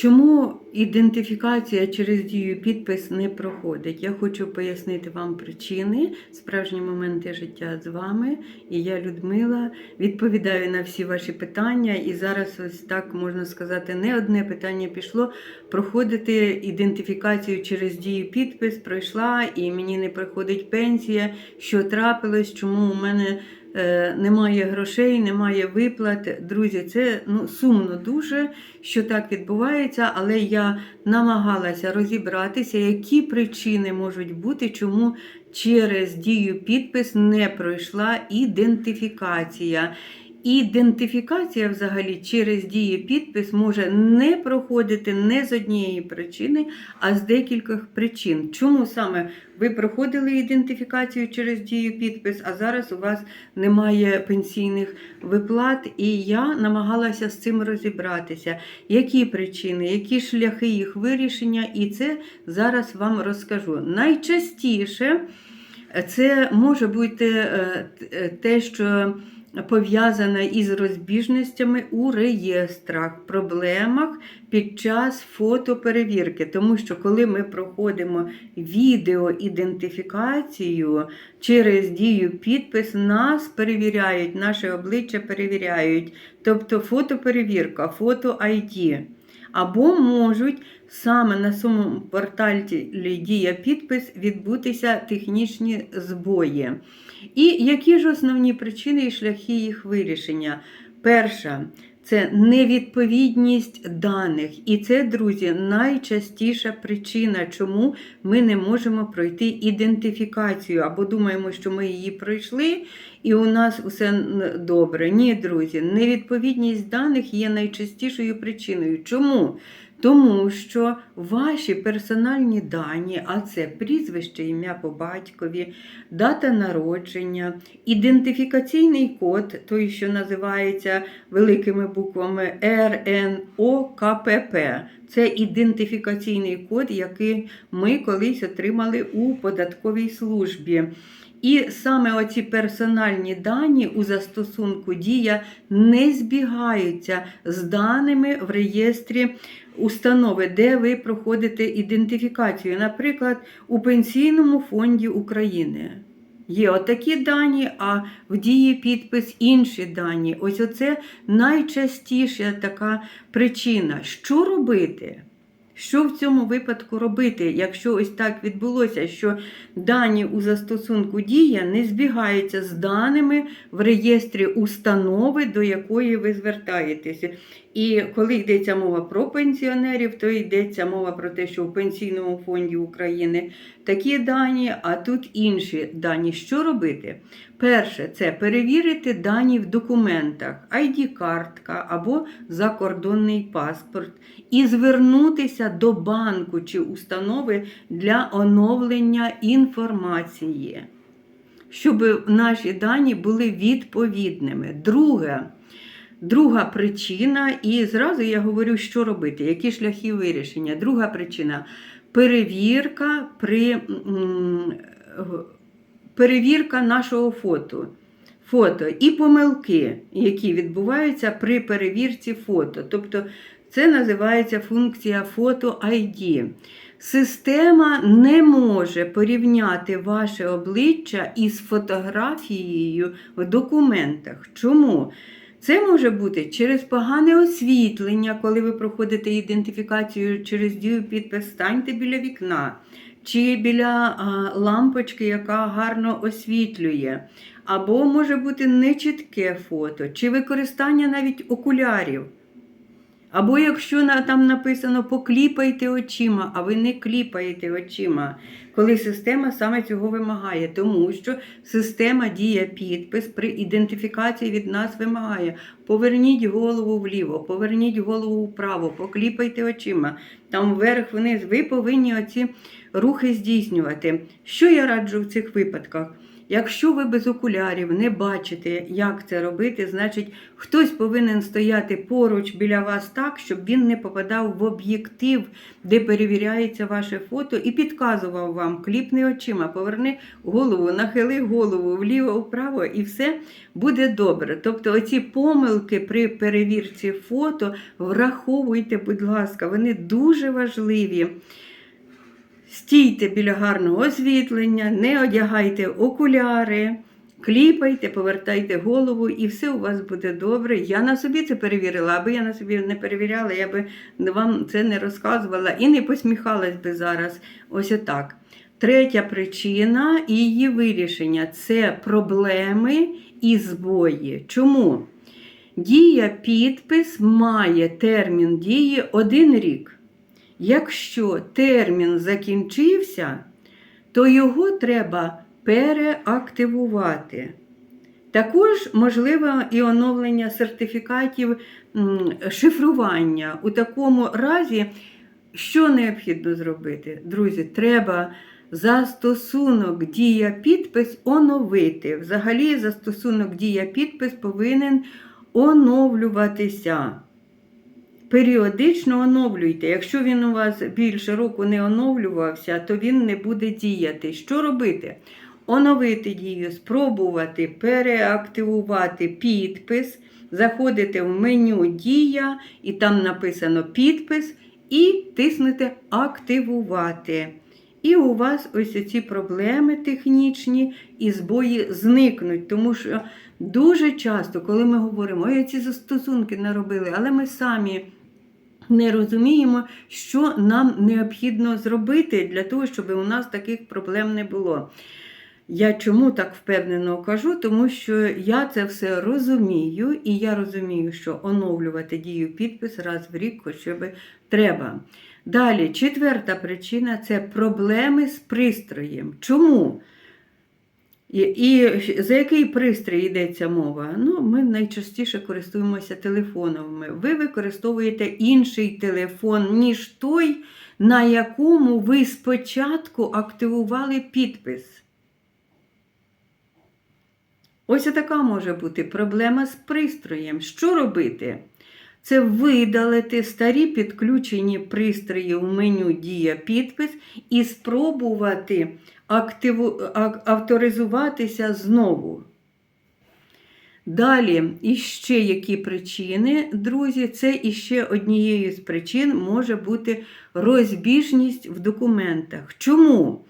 Чому ідентифікація через дію підпис не проходить? Я хочу пояснити вам причини, справжні моменти життя з вами. І я, Людмила, відповідаю на всі ваші питання. І зараз, ось так можна сказати, не одне питання пішло. Проходити ідентифікацію через дію підпис пройшла, і мені не приходить пенсія. Що трапилось, чому у мене. Е, Немає грошей, немає виплат. Друзі, це ну, сумно дуже, що так відбувається, але я намагалася розібратися, які причини можуть бути, чому через дію підпис не пройшла ідентифікація. Ідентифікація взагалі через дію підпис може не проходити не з однієї причини, а з декількох причин. Чому саме ви проходили ідентифікацію через дію підпис, а зараз у вас немає пенсійних виплат, і я намагалася з цим розібратися. Які причини, які шляхи їх вирішення, і це зараз вам розкажу. Найчастіше це може бути е, те, що пов'язане із розбіжностями у реєстрах, проблемах під час фотоперевірки. Тому що коли ми проходимо відеоідентифікацію через дію підпис, нас перевіряють, наше обличчя перевіряють. Тобто фотоперевірка, фото ID. Або можуть саме на самому порталі Дія підпис відбутися технічні збої. І які ж основні причини і шляхи їх вирішення? Перша це невідповідність даних. І це, друзі, найчастіша причина, чому ми не можемо пройти ідентифікацію, або думаємо, що ми її пройшли, і у нас усе добре. Ні, друзі, невідповідність даних є найчастішою причиною. Чому? Тому що ваші персональні дані, а це прізвище, ім'я по батькові, дата народження, ідентифікаційний код, той, що називається великими буквами РНОКПП. Це ідентифікаційний код, який ми колись отримали у податковій службі. І саме оці персональні дані у застосунку Дія не збігаються з даними в реєстрі установи, де ви проходите ідентифікацію. Наприклад, у Пенсійному фонді України. Є отакі дані, а в дії підпис інші дані. Ось оце найчастіша така причина. Що робити? Що в цьому випадку робити, якщо ось так відбулося, що дані у застосунку дія не збігаються з даними в реєстрі установи, до якої ви звертаєтеся? І коли йдеться мова про пенсіонерів, то йдеться мова про те, що в Пенсійному фонді України такі дані, а тут інші дані. Що робити? Перше, це перевірити дані в документах, ID-картка або закордонний паспорт, і звернутися до банку чи установи для оновлення інформації, щоб наші дані були відповідними. Друге, Друга причина, і зразу я говорю, що робити, які шляхи вирішення. Друга причина перевірка при перевірка нашого фото. Фото і помилки, які відбуваються при перевірці фото. Тобто це називається функція фото ID. Система не може порівняти ваше обличчя із фотографією в документах. Чому? Це може бути через погане освітлення, коли ви проходите ідентифікацію через дію підпис, станьте біля вікна, чи біля лампочки, яка гарно освітлює. Або може бути нечітке фото, чи використання навіть окулярів. Або якщо там написано покліпайте очима, а ви не кліпаєте очима, коли система саме цього вимагає, тому що система дія підпис при ідентифікації від нас вимагає. Поверніть голову вліво, поверніть голову вправо, покліпайте очима. Там вверх-вниз. Ви повинні оці рухи здійснювати. Що я раджу в цих випадках? Якщо ви без окулярів не бачите, як це робити, значить хтось повинен стояти поруч біля вас так, щоб він не попадав в об'єктив, де перевіряється ваше фото, і підказував вам, кліпни очима, поверни голову, нахили голову вліво, вправо, і все буде добре. Тобто, оці помилки при перевірці фото враховуйте, будь ласка, вони дуже важливі. Стійте біля гарного освітлення, не одягайте окуляри, кліпайте, повертайте голову, і все у вас буде добре. Я на собі це перевірила, аби я на собі не перевіряла, я би вам це не розказувала і не посміхалась би зараз. Ось отак. Третя причина її вирішення це проблеми і збої. Чому? Дія підпис має термін дії один рік. Якщо термін закінчився, то його треба переактивувати. Також можливо і оновлення сертифікатів шифрування. У такому разі, що необхідно зробити? Друзі, треба застосунок дія підпис оновити. Взагалі, застосунок дія підпис повинен оновлюватися. Періодично оновлюйте. Якщо він у вас більше року не оновлювався, то він не буде діяти. Що робити? Оновити дію, спробувати переактивувати підпис, заходите в меню Дія, і там написано підпис, і тиснете Активувати. І у вас ось ці проблеми технічні і збої зникнуть. Тому що дуже часто, коли ми говоримо, ой, ці застосунки наробили, але ми самі не розуміємо, що нам необхідно зробити для того, щоб у нас таких проблем не було. Я чому так впевнено кажу? Тому що я це все розумію, і я розумію, що оновлювати дію підпис раз в рік хоча б треба. Далі, четверта причина це проблеми з пристроєм. Чому? І, за який пристрій йдеться мова? Ну, Ми найчастіше користуємося телефонами. Ви використовуєте інший телефон, ніж той, на якому ви спочатку активували підпис. Ось така може бути проблема з пристроєм. Що робити? Це видалити старі підключені пристрої в меню Дія підпис і спробувати активу... авторизуватися знову. Далі, іще які причини, друзі, це іще однією з причин може бути розбіжність в документах. Чому?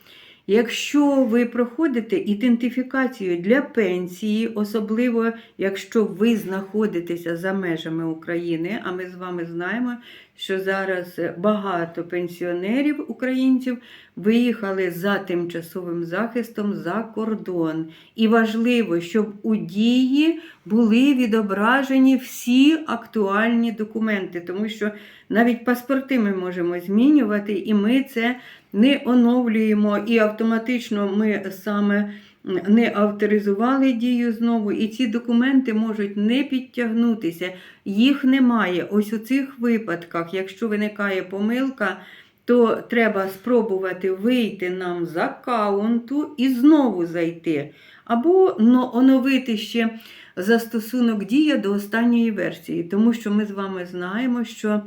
Якщо ви проходите ідентифікацію для пенсії, особливо якщо ви знаходитеся за межами України, а ми з вами знаємо, що зараз багато пенсіонерів українців виїхали за тимчасовим захистом за кордон. І важливо, щоб у дії були відображені всі актуальні документи, тому що навіть паспорти ми можемо змінювати, і ми це не оновлюємо, і автоматично ми саме не авторизували дію знову, і ці документи можуть не підтягнутися, їх немає. Ось у цих випадках, якщо виникає помилка, то треба спробувати вийти нам з аккаунту і знову зайти. Або оновити ще застосунок Дія до останньої версії, тому що ми з вами знаємо, що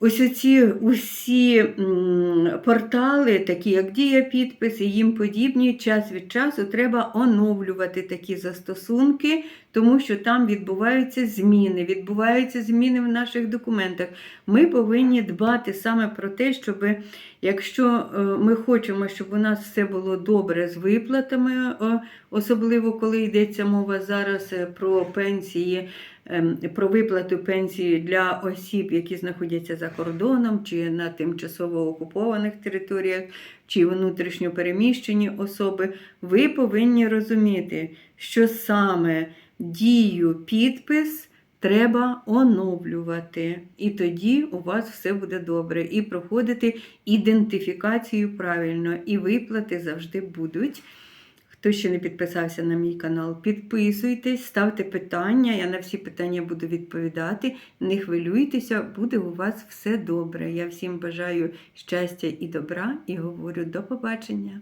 Ось оці усі портали, такі як Дія підпис їм подібні, час від часу треба оновлювати такі застосунки, тому що там відбуваються зміни, відбуваються зміни в наших документах. Ми повинні дбати саме про те, щоб якщо е, ми хочемо, щоб у нас все було добре з виплатами, особливо коли йдеться мова зараз е, про пенсії. Ем, про виплату пенсії для осіб, які знаходяться за кордоном, чи на тимчасово окупованих територіях, чи внутрішньо переміщені особи, ви повинні розуміти, що саме дію підпис. Треба оновлювати, і тоді у вас все буде добре. І проходити ідентифікацію правильно, і виплати завжди будуть. Хто ще не підписався на мій канал, підписуйтесь, ставте питання. Я на всі питання буду відповідати. Не хвилюйтеся, буде у вас все добре. Я всім бажаю щастя і добра і говорю до побачення.